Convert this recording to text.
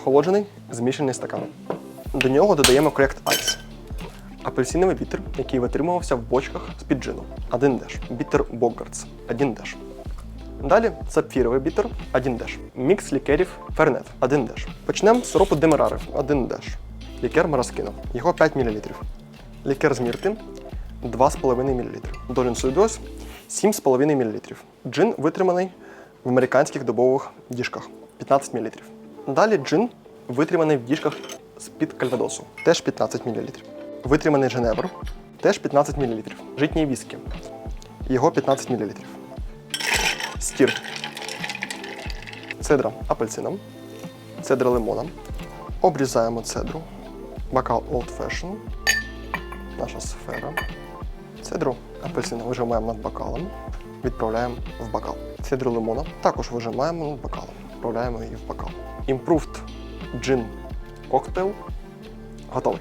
охолоджений змішаний стакан. До нього додаємо Correct Ice. Апельсиновий бітер, який витримувався в бочках з-під джину. 1 деш. Бітер Боггартс. 1 деш. Далі сапфіровий бітер 1 деш. Мікс лікерів Фернет 1 деш. Почнемо з сиропу Демерари 1 деш. Лікер Мараскіно. Його 5 мл. Лікер з мірти 2,5 мл. Долін Суйдос 7,5 мл. Джин витриманий в американських добових діжках 15 мл. Далі джин витриманий в діжках з-під кальвадосу теж 15 мл. Витриманий Женевр теж 15 мл. Житній віскі. Його 15 мл. Стір. Цедра апельсином. Цедра лимоном. Обрізаємо цедру. Бокал Old Fashion. Наша сфера. Цедру апельсина вижимаємо над бокалом. Відправляємо в бокал. Цедру лимона також вижимаємо над бокалом. Відправляємо її в бокал. Improved Gin Cocktail готовий.